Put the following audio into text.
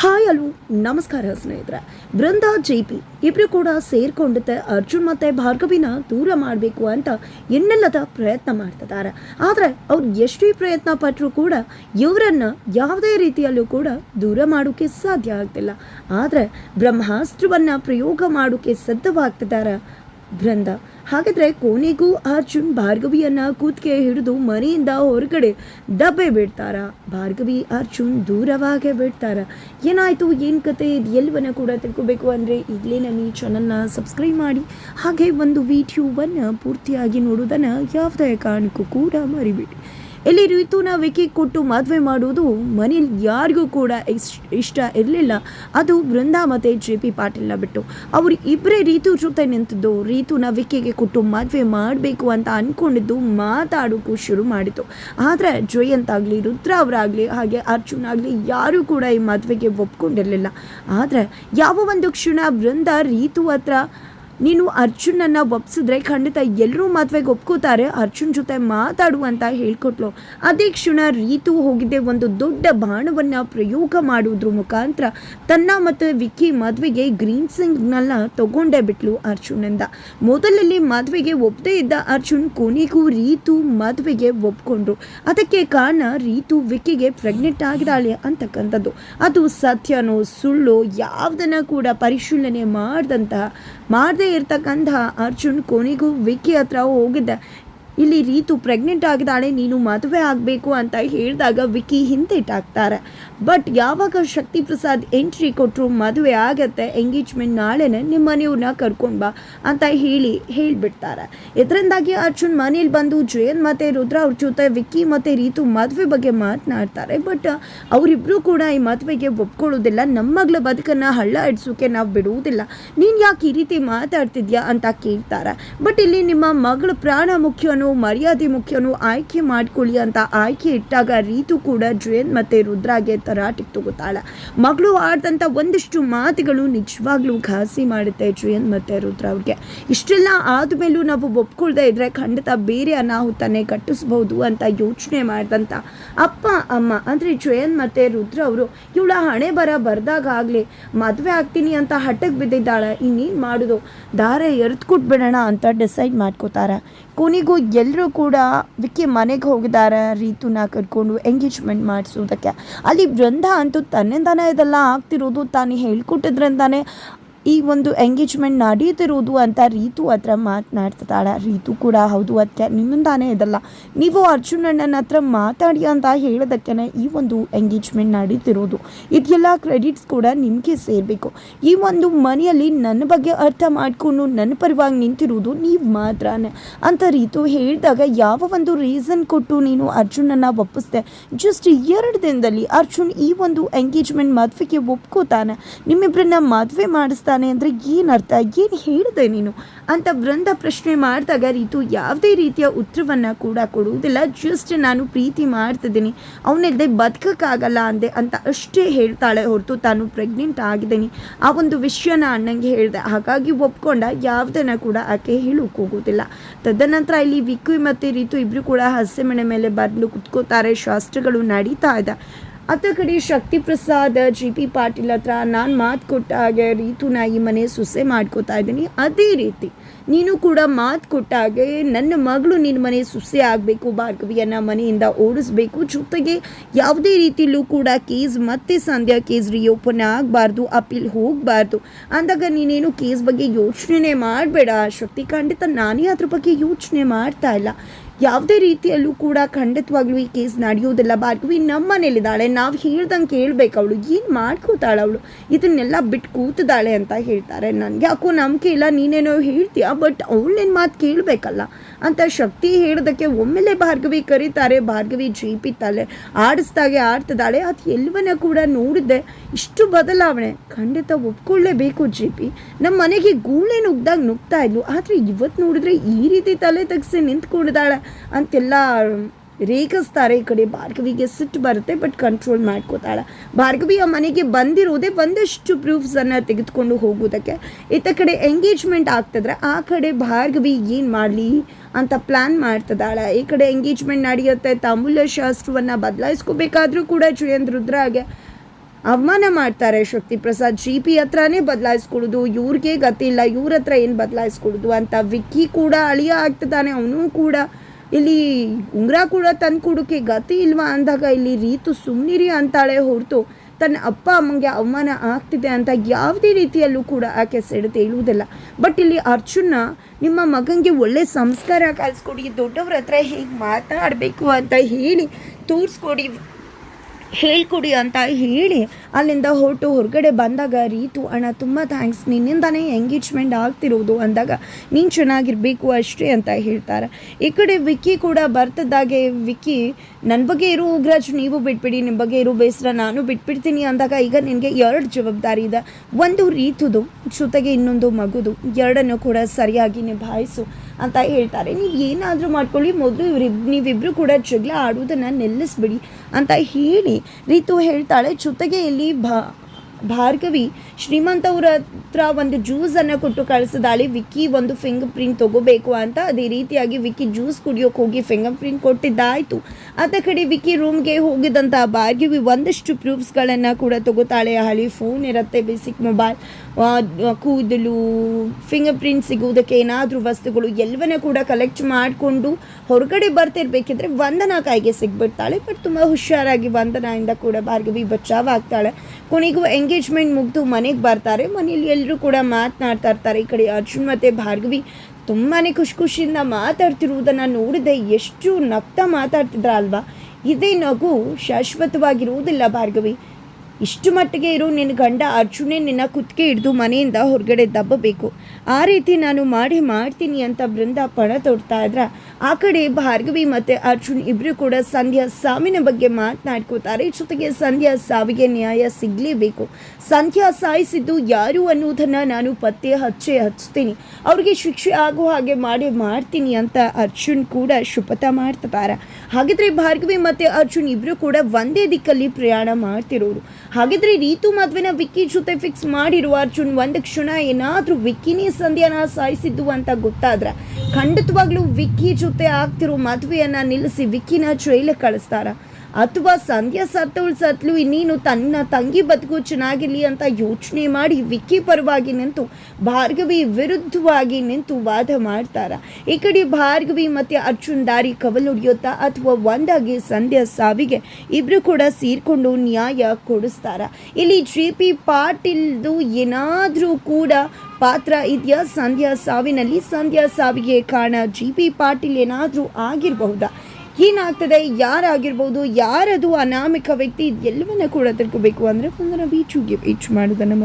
Hi hello ನಮಸ್ಕಾರ ಸ್ನೇಹಿತರೆ. Brinda, J P, ಇಬ್ರು ಕೂಡ ಸೇರ್ಕೊಂಡುತ್ತೆ ಅರ್ಜುನ್ ಮತ್ತೆ ಭಾರ್ಗವಿನ ದೂರ ಮಾಡಬೇಕು ಅಂತ ಎನ್ನೆಲ್ಲದ ಪ್ರಯತ್ನ ಮಾಡ್ತಿದ್ದಾರೆ. ಆದರೆ ಅವ್ರು ಎಷ್ಟೇ ಪ್ರಯತ್ನ ಪಟ್ಟರೂ ಕೂಡ ಇವರನ್ನು ಯಾವುದೇ ರೀತಿಯಲ್ಲೂ ಕೂಡ ದೂರ ಮಾಡೋಕೆ ಸಾಧ್ಯ ಆಗ್ತಿಲ್ಲ. ಆದರೆ ಬ್ರಹ್ಮಾಸ್ತ್ರವನ್ನು ಪ್ರಯೋಗ ಮಾಡೋಕ್ಕೆ ಸಿದ್ಧವಾಗ್ತಿದ್ದಾರೆ ಬೃಂದ ಹಾಗಾದ್ರೆ ಕೊನೆಗೂ ಅರ್ಜುನ್ ಭಾರ್ಗವಿಯನ್ನ ಕೂತ್ಕೆ ಹಿಡಿದು ಮನೆಯಿಂದ ಹೊರಗಡೆ ದಬ್ಬೆ ಬಿಡ್ತಾರ. ಭಾರ್ಗವಿ, ಅರ್ಜುನ್ ದೂರವಾಗೇ ಬಿಡ್ತಾರ. ಏನಾಯ್ತು? ಏನು ಕತೆ? ಇದು ಎಲ್ಲವನ್ನ ಕೂಡ ತಿಳ್ಕೋಬೇಕು ಅಂದರೆ ಈಗಲೇ ನನ್ನ ಈ ಚಾನಲ್ನ ಸಬ್ಸ್ಕ್ರೈಬ್ ಮಾಡಿ. ಹಾಗೆ ಒಂದು ವಿಡಿಯೋವನ್ನು ಪೂರ್ತಿಯಾಗಿ ನೋಡೋದನ್ನು ಯಾವುದೇ ಕಾರಣಕ್ಕೂ ಕೂಡ ಮರಿಬೇಡಿ. ಇಲ್ಲಿ ಋತುನ ವಿಕಿ ಕೊಟ್ಟು ಮದುವೆ ಮಾಡುವುದು ಮನೇಲಿ ಯಾರಿಗೂ ಕೂಡ ಇಷ್ಟ ಇರಲಿಲ್ಲ. ಅದು ಬೃಂದಾ ಮತ್ತು ಜೆ ಪಿ ಪಾಟೀಲ್ನ ಬಿಟ್ಟು. ಅವರು ಇಬ್ಬರೇ ರೀತು ಜೊತೆ ನಿಂತಿದ್ದು. ರೀತುನ ವಿಕಿಗೆ ಕೊಟ್ಟು ಮದುವೆ ಮಾಡಬೇಕು ಅಂತ ಅಂದ್ಕೊಂಡಿದ್ದು ಮಾತಾಡೋಕ್ಕೂ ಶುರು ಮಾಡಿತು ಆದರೆ ಜಯಂತ್ ಆಗಲಿ, ರುದ್ರ ಅವರಾಗಲಿ, ಹಾಗೆ ಅರ್ಜುನ್ ಆಗಲಿ ಯಾರೂ ಕೂಡ ಈ ಮದುವೆಗೆ ಒಪ್ಕೊಂಡಿರಲಿಲ್ಲ. ಆದರೆ ಯಾವ ಒಂದು ಕ್ಷಣ ಬೃಂದ ರೀತು ಹತ್ರ ನೀನು ಅರ್ಜುನನ್ನು ಒಪ್ಸಿದ್ರೆ ಖಂಡಿತ ಎಲ್ಲರೂ ಮದುವೆಗೆ ಒಪ್ಕೋತಾರೆ. ಅರ್ಜುನ್ ಜೊತೆ ಮಾತಾಡು ಅಂತ ಹೇಳ್ಕೊಟ್ಲು. ಅದೇ ಕ್ಷಣ ರೀತು ಹೋಗಿದ್ದೆ ಒಂದು ದೊಡ್ಡ ಬಾಣವನ್ನ ಪ್ರಯೋಗ ಮಾಡುವುದ್ರ ಮುಖಾಂತರ ತನ್ನ ಮತ್ತು ವಿಕ್ಕಿ ಮದುವೆಗೆ ಗ್ರೀನ್ ಸಿಂಗ್ನೆಲ್ಲ ತಗೊಂಡೇ ಬಿಟ್ಲು ಅರ್ಜುನಿಂದ. ಮೊದಲಲ್ಲಿ ಮದುವೆಗೆ ಒಪ್ಪದೇ ಇದ್ದ ಅರ್ಜುನ್ ಕೊನೆಗೂ ರೀತು ಮದುವೆಗೆ ಒಪ್ಕೊಂಡ್ರು. ಅದಕ್ಕೆ ಕಾರಣ ರೀತು ವಿಕ್ಕಿಗೆ ಪ್ರೆಗ್ನೆಂಟ್ ಆಗಿದ್ದಾಳೆ ಅಂತಕ್ಕಂಥದ್ದು ಅದು ಸತ್ಯನೋ ಸುಳ್ಳು ಯಾವ್ದನ್ನ ಕೂಡ ಪರಿಶೀಲನೆ ಮಾಡ್ದಂತಹ, ಮಾಡದೇ ಇರ್ತಕ್ಕಂತಹ ಅರ್ಜುನ್ ಕೊನೆಗೂ ವಿಕ್ಕಿ ಹತ್ರ ಹೋಗಿದ್ದ. ಇಲ್ಲಿ ರೀತು ಪ್ರೆಗ್ನೆಂಟ್ ಆಗಿದ್ದಾಳೆ, ನೀನು ಮದುವೆ ಆಗಬೇಕು ಅಂತ ಹೇಳಿದಾಗ ವಿಕ್ಕಿ ಹಿಂದೆಟ್ಟಾಗ್ತಾರೆ ಬಟ್ ಯಾವಾಗ ಶಕ್ತಿ ಪ್ರಸಾದ್ ಎಂಟ್ರಿ ಕೊಟ್ಟರು ಮದುವೆ ಆಗತ್ತೆ ಎಂಗೇಜ್ಮೆಂಟ್ ನಾಳೆನೇ ನಿಮ್ಮ ಮನೆಯವ್ರನ್ನ ಕರ್ಕೊಂಡು ಬಾ ಅಂತ ಹೇಳಿ ಹೇಳಿಬಿಡ್ತಾರೆ. ಇದರಿಂದಾಗಿ ಅರ್ಜುನ್ ಮನೇಲಿ ಬಂದು ಜಯನ್ ಮತ್ತು ರುದ್ರ ಅವ್ರ ಜೊತೆ ವಿಕ್ಕಿ ಮತ್ತು ರೀತು ಮದುವೆ ಬಗ್ಗೆ ಮಾತನಾಡ್ತಾರೆ. ಬಟ್ ಅವರಿಬ್ಬರು ಕೂಡ ಈ ಮದುವೆಗೆ ಒಪ್ಕೊಳ್ಳೋದಿಲ್ಲ ನಮ್ಮ ಮಗಳ ಬದುಕನ್ನು ಹಳ್ಳ ಇಡ್ಸೋಕೆ ನಾವು ಬಿಡುವುದಿಲ್ಲ. ನೀನು ಯಾಕೆ ಈ ರೀತಿ ಮಾತಾಡ್ತಿದ್ಯಾ ಅಂತ ಕೇಳ್ತಾರೆ. ಬಟ್ ಇಲ್ಲಿ ನಿಮ್ಮ ಮಗಳ ಪ್ರಾಣ ಮುಖ್ಯನೋ ಮರ್ಯಾದೆ ಮುಖ್ಯನೂ, ಆಯ್ಕೆ ಮಾಡ್ಕೊಳ್ಳಿ ಅಂತ ಆಯ್ಕೆ ಇಟ್ಟಾಗ ರೀತು ಕೂಡ ಜಯನ್ ಮತ್ತೆ ರುದ್ರಾಗೆ ತರಾಟಿಗೆ ತಗೋತಾಳೆ ಮಗಳು ಆಡ್ದಂಥ ಒಂದಿಷ್ಟು ಮಾತುಗಳು ನಿಜವಾಗ್ಲೂ ಘಾಸಿ ಮಾಡುತ್ತೆ ಜಯಂತ್ ಮತ್ತೆ ರುದ್ರ ಅವ್ರಿಗೆ. ಇಷ್ಟೆಲ್ಲ ಆದಮೇಲೂ ನಾವು ಒಪ್ಕೊಳ್ದೇ ಇದ್ರೆ ಖಂಡಿತ ಬೇರೆ ಅನಾಹುತನೇ ಕಟ್ಟಿಸ್ಬೋದು ಅಂತ ಯೋಚನೆ ಮಾಡಿದಂಥ ಅಪ್ಪ, ಅಮ್ಮ, ಅಂದರೆ ಜಯನ್ ಮತ್ತೆ ರುದ್ರ ಅವರು, ಇವಳ ಹಣೆ ಬರ ಬರ್ದಾಗಲೇ ಮದುವೆ ಆಗ್ತೀನಿ ಅಂತ ಹಠಕ್ ಬಿದ್ದಿದ್ದಾಳೆ, ಇನ್ನೇನು ಮಾಡೋದು? ದಾರ ಎರೆದ್ಕೊಟ್ಬಿಡೋಣ ಅಂತ ಡಿಸೈಡ್ ಮಾಡ್ಕೋತಾರೆ. ಕೊನೆಗೂ ಎಲ್ಲರೂ ಕೂಡ ವಿಕ್ಕಿ ಮನೆಗೆ ಹೋಗಿದ್ದಾರೆ ರೀತುನ ಕರ್ಕೊಂಡು ಎಂಗೇಜ್ಮೆಂಟ್ ಮಾಡಿಸೋದಕ್ಕೆ. ಅಲ್ಲಿ ಬೃಂದ ಅಂತೂ ತನ್ನಿಂದಾನೇ ಇದೆಲ್ಲ ಆಗ್ತಿರೋದು ತಾನು ಹೇಳ್ಕೊಟ್ಟಿದ್ರಿಂದಾನೇ ಈ ಒಂದು ಎಂಗೇಜ್ಮೆಂಟ್ ನಡೀತಿರುವುದು ಅಂತ ರೀತು ಹತ್ರ ಮಾತನಾಡ್ತಾಳೆ ರೀತು ಕೂಡ ಹೌದು ಅದಕ್ಕೆ ನಿಮ್ಮಿಂದಾನೇ ಇದಲ್ಲ. ನೀವು ಅರ್ಜುನ್ ಅಣ್ಣನ ಹತ್ರ ಮಾತಾಡಿ ಅಂತ ಹೇಳೋದಕ್ಕೆ ಈ ಒಂದು ಎಂಗೇಜ್ಮೆಂಟ್ ನಡೀತಿರೋದು ಇದೆಲ್ಲ ಕ್ರೆಡಿಟ್ಸ್ ಕೂಡ ನಿಮಗೆ ಸೇರಬೇಕು. ಈ ಒಂದು ಮನೆಯಲ್ಲಿ ನನ್ನ ಬಗ್ಗೆ ಅರ್ಥ ಮಾಡಿಕೊಂಡು ನನ್ನ ಪರವಾಗಿ ನಿಂತಿರೋದು ನೀವು ಮಾತ್ರನೇ ಅಂತ ರೀತು ಹೇಳಿದಾಗ ಯಾವ ಒಂದು ರೀಸನ್ ಕೊಟ್ಟು ನೀನು ಅರ್ಜುನನ್ನ ಒಪ್ಪಿಸ್ದೆ? ಜಸ್ಟ್ ಎರಡು ದಿನದಲ್ಲಿ ಅರ್ಜುನ್ ಈ ಒಂದು ಎಂಗೇಜ್ಮೆಂಟ್ ಮದುವೆಗೆ ಒಪ್ಕೋತಾನೆ. ನಿಮ್ಮಿಬ್ಬರನ್ನ ಮದುವೆ ಮಾಡಿಸ್ತಾನೆ. ಅಂದರೆ ಏನು ಅರ್ಥ? ಏನು ಹೇಳಿದೆ ನೀನು? ಅಂತ ವೃಂದ ಪ್ರಶ್ನೆ ಮಾಡಿದಾಗ ರೀತು ಯಾವುದೇ ರೀತಿಯ ಉತ್ತರವನ್ನು ಕೂಡ ಕೊಡುವುದಿಲ್ಲ. ಜಸ್ಟ್ ನಾನು ಪ್ರೀತಿ ಮಾಡ್ತಿದ್ದೀನಿ. ಅವನಿಲ್ಲದೆ ಬದುಕೋಕ್ಕಾಗಲ್ಲ ಅಂದೆ ಅಂತ ಅಷ್ಟೇ ಹೇಳ್ತಾಳೆ ಹೊರತು ತಾನು ಪ್ರೆಗ್ನೆಂಟ್ ಆಗಿದ್ದೀನಿ. ಆ ಒಂದು ವಿಷಯನ ಅಣ್ಣಂಗೆ ಹೇಳಿದೆ. ಹಾಗಾಗಿ ಒಪ್ಕೊಂಡ, ಯಾವುದನ್ನು ಕೂಡ ಆಕೆ ಹೇಳೋಕೆ ಹೋಗೋದಿಲ್ಲ. ತದನಂತರ ಇಲ್ಲಿ ವಿಕ್ಕು ಮತ್ತು ರೀತು ಇಬ್ಬರು ಕೂಡ ಹಸೆಮಣೆ ಮೇಲೆ ಬರಲು ಕುತ್ಕೋತಾರೆ. ಶಾಸ್ತ್ರಗಳು ನಡೀತಾ ಇದೆ. ಅತ್ತ ಕಡೆ ಶಕ್ತಿ ಪ್ರಸಾದ್ ಜಿ ಪಿ ಪಾಟೀಲ್ ಹತ್ರ ನಾನು ಮಾತು ಕೊಟ್ಟ ಹಾಗೆ ರೀತುನ ಈ ಮನೆ ಸೊಸೆ ಮಾಡ್ಕೋತಾ ಇದ್ದೀನಿ. ಅದೇ ರೀತಿ ನೀನು ಕೂಡ ಮಾತು ಕೊಟ್ಟ ಹಾಗೆ ನನ್ನ ಮಗಳು ನಿನ್ನ ಮನೆ ಸುಸೆ ಆಗಬೇಕು, ಭಾರ್ಗವಿಯನ್ನು ಮನೆಯಿಂದ ಓಡಿಸ್ಬೇಕು. ಜೊತೆಗೆ ಯಾವುದೇ ರೀತಿಯಲ್ಲೂ ಕೂಡ ಕೇಸ್ ಮತ್ತೆ ಸಂಧ್ಯಾ ಕೇಸ್ ರಿಯೋಪನ್ ಆಗಬಾರ್ದು ಅಪೀಲ್ ಹೋಗಬಾರ್ದು. ಅಂದಾಗ ನೀನೇನು ಕೇಸ್ ಬಗ್ಗೆ ಯೋಚನೆ ಮಾಡಬೇಡ. ಶಕ್ತಿ ಖಂಡಿತ ನಾನೇ ಅದ್ರ ಬಗ್ಗೆ ಯೋಚನೆ ಮಾಡ್ತಾ ಇಲ್ಲ. ಯಾವುದೇ ರೀತಿಯಲ್ಲೂ ಕೂಡ ಖಂಡಿತವಾಗ್ಲೂ ಈ ಕೇಸ್ ನಡೆಯೋದಿಲ್ಲ ಭಾರ್ಗವಿ, ನಮ್ಮ ಮನೇಲಿದ್ದಾಳೆ ನಾವು ಹೇಳ್ದಂಗೆ ಕೇಳಬೇಕು ಅವಳು. ಏನು ಮಾಡ್ಕೋತಾಳೆ ಅವಳು? ಇದನ್ನೆಲ್ಲ ಬಿಟ್ಟು ಕೂತಿದ್ದಾಳೆ ಅಂತ ಹೇಳ್ತಾರೆ. ನನಗೆ ಯಾಕೋ ನಂಬಿಕೆ ಇಲ್ಲ. ನೀನೇನೋ ಹೇಳ್ತೀಯ? ಬಟ್ ಅವಳೇನು ಮಾತು ಕೇಳಬೇಕಲ್ಲ. ಅಂತ ಶಕ್ತಿ ಹೇಳೋದಕ್ಕೆ ಒಮ್ಮೆಲೆ ಭಾರ್ಗವಿ ಕರೀತಾರೆ. ಭಾರ್ಗವಿ ಜೀಪಿ ತಲೆ ಆಡಿಸ್ದಾಗೆ ಆಡ್ತಿದ್ದಾಳೆ. ಅದು ಎಲ್ಲವನ್ನ ಕೂಡ ನೋಡಿದ್ದೆ. ಇಷ್ಟು ಬದಲಾವಣೆ ಖಂಡಿತ ಒಪ್ಕೊಳ್ಳೇಬೇಕು ಜಿ ಪಿ ನಮ್ಮ ಮನೆಗೆ ಗೂಳೆ ನುಗ್ದಾಗ ನುಗ್ತಾ ಇದ್ಲು. ಆದರೆ ಇವತ್ತು ನೋಡಿದ್ರೆ ಈ ರೀತಿ ತಲೆ ತೆಗ್ಸಿ ನಿಂತ್ಕೊಂಡಿದ್ದಾಳೆ ಅಂತೆಲ್ಲ ರೇಗಿಸ್ತಾರೆ ಈ ಕಡೆ ಭಾರ್ಗವಿಗೆ ಸಿಟ್ಟು ಬರುತ್ತೆ ಬಟ್ ಕಂಟ್ರೋಲ್ ಮಾಡ್ಕೋತಾಳೆ. ಭಾರ್ಗವಿ ಆ ಮನೆಗೆ ಬಂದಿರೋದೇ ಒಂದಷ್ಟು ಪ್ರೂಫ್ಸನ್ನು ತೆಗೆದುಕೊಂಡು ಹೋಗೋದಕ್ಕೆ ಇತ್ತ ಕಡೆ ಎಂಗೇಜ್ಮೆಂಟ್ ಆಗ್ತಿದ್ರೆ ಆ ಕಡೆ ಭಾರ್ಗವಿ ಏನು ಮಾಡಲಿ ಅಂತ ಪ್ಲ್ಯಾನ್ ಮಾಡ್ತಿದ್ದಾಳೆ. ಈ ಕಡೆ ಎಂಗೇಜ್ಮೆಂಟ್ ನಡೆಯುತ್ತೆ ತಾಂಬೂಲ ಶಾಸ್ತ್ರವನ್ನು ಬದಲಾಯಿಸ್ಕೋಬೇಕಾದ್ರೂ ಕೂಡ ಜಯಂತ್ ರುದ್ರಾಗೆ ಅವಮಾನ ಮಾಡ್ತಾರೆ ಶಕ್ತಿ ಪ್ರಸಾದ್. ಜಿ ಪಿ ಹತ್ರನೇ ಬದಲಾಯಿಸ್ಕೊಡೋದು ಇವ್ರಿಗೆ ಗತಿಲ್ಲ ಇವ್ರ ಹತ್ರ ಏನು ಬದಲಾಯಿಸ್ಕೊಡೋದು ಅಂತ ವಿಕ್ಕಿ ಕೂಡ ಅಳಿಯ ಆಗ್ತದಾನೆ ಅವನು ಕೂಡ. ಇಲ್ಲಿ ಉಂಗುರ ಕೂಡ ತಂದು ಕೊಡೋಕ್ಕೆ ಗತಿ ಇಲ್ವಾ ಅಂದಾಗ ಇಲ್ಲಿ ರೀತು ಸುಮ್ಮನಿರಿ ಅಂತಾಳೆ ಹೊರತು ತನ್ನ ಅಪ್ಪ ಅಮ್ಮಂಗೆ ಅವಮಾನ ಆಗ್ತಿದೆ ಅಂತ ಯಾವುದೇ ರೀತಿಯಲ್ಲೂ ಕೂಡ ಆಕೆ ಸೆಳೆದು ಇಳುವುದಿಲ್ಲ ಬಟ್ ಇಲ್ಲಿ ಅರ್ಜುನ ನಿಮ್ಮ ಮಗನಿಗೆ ಒಳ್ಳೆ ಸಂಸ್ಕಾರ ಕಲಿಸ್ಕೊಡಿ ದೊಡ್ಡವ್ರ ಹತ್ರ ಹೇಗೆ ಮಾತಾಡಬೇಕು ಅಂತ ಹೇಳಿ ತೋರಿಸ್ಕೊಡಿ. ಹೇಳ್ಕೊಡಿ ಅಂತ ಹೇಳಿ ಅಲ್ಲಿಂದ ಹೊರಟು ಹೊರಗಡೆ ಬಂದಾಗ, ರೀತು, ಅಣ್ಣ, ತುಂಬ ಥ್ಯಾಂಕ್ಸ್ ನಿನ್ನಿಂದಾನೇ ಎಂಗೇಜ್ಮೆಂಟ್ ಆಗ್ತಿರೋದು ಅಂದಾಗ ನೀನು ಚೆನ್ನಾಗಿರಬೇಕು ಅಷ್ಟೇ ಅಂತ ಹೇಳ್ತಾರೆ. ಈ ಕಡೆ ವಿಕ್ಕಿ ಕೂಡ ಬರ್ತಿದ್ದಾಗೆ ವಿಕ್ಕಿ ನನ್ನ ಬಗ್ಗೆ ಇರೋ ಉಗ್ರಾಜ್, ನೀವು ಬಿಟ್ಬಿಡಿ. ನಿಮ್ಮ ಬಗ್ಗೆ ಇರೋ ಬೇಸರ, ನಾನು ಬಿಟ್ಬಿಡ್ತೀನಿ ಅಂದಾಗ ಈಗ ನಿನಗೆ ಎರಡು ಜವಾಬ್ದಾರಿ ಇದೆ. ಒಂದು ರೀತುದು, ಜೊತೆಗೆ ಇನ್ನೊಂದು ಮಗುದು. ಎರಡನ್ನು ಕೂಡ ಸರಿಯಾಗಿ ನಿಭಾಯಿಸು ಅಂತ ಹೇಳ್ತಾರೆ. ನೀವು ಏನಾದರೂ ಮಾಡ್ಕೊಳ್ಳಿ. ಮೊದಲು ಇವ್ರಿಬ್ ನೀವಿಬ್ಬರು ಕೂಡ ಜಗಳ ಆಡುವುದನ್ನು ನಿಲ್ಲಿಸ್ಬಿಡಿ ಅಂತ ಹೇಳಿ ರೀತು ಹೇಳ್ತಾಳೆ ಜೊತೆಗೆ ಇಲ್ಲಿ ಭಾ ಭಾರ್ಗವಿ, ಶ್ರೀಮಂತ ಅವ್ರ ಹತ್ರ ಒಂದು ಜ್ಯೂಸನ್ನು ಕೊಟ್ಟು ಕಳಿಸಿದಾಳೆ ವಿಕ್ಕಿ ಒಂದು ಫಿಂಗರ್ ಪ್ರಿಂಟ್ ತಗೋಬೇಕು ಅಂತ ಅದೇ ರೀತಿಯಾಗಿ ವಿಕ್ಕಿ ಜ್ಯೂಸ್ ಕುಡಿಯೋಕೆ ಹೋಗಿ ಫಿಂಗರ್ ಪ್ರಿಂಟ್ ಕೊಟ್ಟಿದ್ದಾಯಿತು. ಅದ ಕಡೆ ವಿಕ್ಕಿ ರೂಮ್ಗೆ ಹೋಗಿದಂಥ ಭಾರ್ಗವಿ ಒಂದಷ್ಟು ಪ್ರೂಫ್ಸ್ಗಳನ್ನು ಕೂಡ ತಗೋತಾಳೆ. ಹಳಿ ಫೋನ್ ಇರುತ್ತೆ ಬೇಸಿಕ್ ಮೊಬೈಲ್ ಕೂದಲು ಫಿಂಗರ್ ಪ್ರಿಂಟ್ ಸಿಗುವುದಕ್ಕೆ ಏನಾದರೂ ವಸ್ತುಗಳು ಎಲ್ಲವನ್ನ ಕೂಡ ಕಲೆಕ್ಟ್ ಮಾಡಿಕೊಂಡು ಹೊರಗಡೆ ಬರ್ತಿರ್ಬೇಕಿದ್ರೆ ವಂದನಾ ಕಾಯಿಗೆ ಸಿಗ್ಬಿಡ್ತಾಳೆ. ಬಟ್ ತುಂಬ ಹುಷಾರಾಗಿ ವಂದನಾಯಿಂದ ಕೂಡ ಭಾರ್ಗವಿ ಬಚಾವಾಗ್ತಾಳೆ ಕೊನೆಗೂ ಎಂಗೇಜ್ಮೆಂಟ್ ಮುಗಿದು ಮನೆಗೆ ಬರ್ತಾರೆ. ಮನೇಲಿ ಎಲ್ಲರೂ ಕೂಡ ಮಾತನಾಡ್ತಾ ಇರ್ತಾರೆ. ಈ ಕಡೆ ಅರ್ಜುನ್ ಮತ್ತು ಭಾರ್ಗವಿ ತುಂಬಾ ಖುಷಿ ಖುಷಿಯಿಂದ ಮಾತಾಡ್ತಿರುವುದನ್ನು ನೋಡಿದೆ. ಎಷ್ಟು ನಗ್ತಾ ಮಾತಾಡ್ತಿದ್ರ ಅಲ್ವಾ? ಇದೇ ನಗು ಶಾಶ್ವತವಾಗಿರುವುದಿಲ್ಲ ಭಾರ್ಗವಿ. ಇಷ್ಟು ಮಟ್ಟಿಗೆ ಇರೋ, ನಿನ್ನ ಗಂಡ ಅರ್ಜುನೇ ನಿನ್ನ ಕುತ್ತಿಗೆ ಹಿಡಿದು ಮನೆಯಿಂದ ಹೊರಗಡೆ ದಬ್ಬಬೇಕು. ಆ ರೀತಿ ನಾನು ಮಾಡಿ ಮಾಡ್ತೀನಿ ಅಂತ ಬೃಂದ ಪಣ ತೊಡ್ತಾ ಇದ್ರ. ಆ ಕಡೆ ಭಾರ್ಗವಿ ಮತ್ತು ಅರ್ಜುನ್ ಇಬ್ಬರು ಕೂಡ ಸಂಧ್ಯಾ ಸಾವಿನ ಬಗ್ಗೆ ಮಾತನಾಡ್ಕೋತಾರೆ. ಜೊತೆಗೆ ಸಂಧ್ಯಾ ಸಾವಿಗೆ ನ್ಯಾಯ ಸಿಗಲೇಬೇಕು. ಸಂಧ್ಯಾ ಸಾಯಿಸಿದ್ದು ಯಾರು ಅನ್ನೋದನ್ನು ನಾನು ಪತ್ತೆ ಹಚ್ಚೆ ಹಚ್ತೀನಿ. ಅವ್ರಿಗೆ ಶಿಕ್ಷೆ ಆಗೋ ಹಾಗೆ ಮಾಡಿ ಮಾಡ್ತೀನಿ ಅಂತ ಅರ್ಜುನ್ ಕೂಡ ಶುಪಥ ಮಾಡ್ತಿದ್ದಾರೆ ಹಾಗಿದ್ರೆ ಭಾರ್ಗವಿ ಮತ್ತು ಅರ್ಜುನ್ ಇಬ್ಬರು ಕೂಡ ಒಂದೇ ದಿಕ್ಕಲ್ಲಿ ಪ್ರಯಾಣ ಮಾಡ್ತಿರೋರು. ಹಾಗಿದ್ರೆ ರೀತು ಮದುವೆನ ವಿಕ್ಕಿ ಜೊತೆ ಫಿಕ್ಸ್ ಮಾಡಿರುವ ಅರ್ಜುನ್, ಒಂದು ಕ್ಷಣ ಏನಾದರೂ ವಿಕ್ಕಿನೇ ಸಂಧ್ಯಾನ ಸಾಯಿಸಿದ್ದು ಅಂತ ಗೊತ್ತಾದ್ರೆ ಖಂಡಿತವಾಗ್ಲೂ ವಿಕ್ಕಿ ಜೊತೆ ಆಗ್ತಿರೋ ಮದುವೆಯನ್ನು ನಿಲ್ಲಿಸಿ ವಿಕ್ಕಿನ ಜೈಲಿಗೆ ಕಳಿಸ್ತಾರ. ಅಥವಾ ಸಂಧ್ಯಾ ಸತ್ತವಳು ಸತ್ಲು, ಇನ್ನೀನು ತನ್ನ ತಂಗಿ ಬದುಕು ಚೆನ್ನಾಗಿರಲಿ ಅಂತ ಯೋಚನೆ ಮಾಡಿ ವಿಕ್ಕಿ ಪರವಾಗಿ ನಿಂತು ಭಾರ್ಗವಿ ವಿರುದ್ಧವಾಗಿ ನಿಂತು ವಾದ ಮಾಡ್ತಾರ. ಈ ಕಡೆ ಭಾರ್ಗವಿ ಮತ್ತೆ ಅರ್ಜುನ್ ದಾರಿ ಕವಲೊಡಿಯುತ್ತಾ ಅಥವಾ ಒಂದಾಗಿ ಸಂಧ್ಯಾ ಸಾವಿಗೆ ಇಬ್ರು ಕೂಡ ಸೇರಿಕೊಂಡು ನ್ಯಾಯ ಕೊಡಿಸ್ತಾರ. ಇಲ್ಲಿ ಜಿ ಪಿ ಪಾಟೀಲ್ದು ಏನಾದರೂ ಕೂಡ ಪಾತ್ರ ಇದೆಯಾ? ಸಂಧ್ಯಾ ಸಾವಿನಲ್ಲಿ ಸಂಧ್ಯಾ ಸಾವಿಗೆ ಕಾರಣ ಜಿ ಪಿ ಪಾಟೀಲ್ ಏನಾದರೂ ಆಗಿರಬಹುದಾ? ಏನಾಗ್ತದೆ ಯಾರಾಗಿರ್ಬೋದು ಯಾರದು ಅನಾಮಿಕ ವ್ಯಕ್ತಿ ಎಲ್ಲವನ್ನ ಕೂಡ ತಿಳ್ಕೋಬೇಕು ಅಂದರೆ ನಾವು ಬೀಚುಗೆ ಈಚು ಮಾಡೋದನ್ನು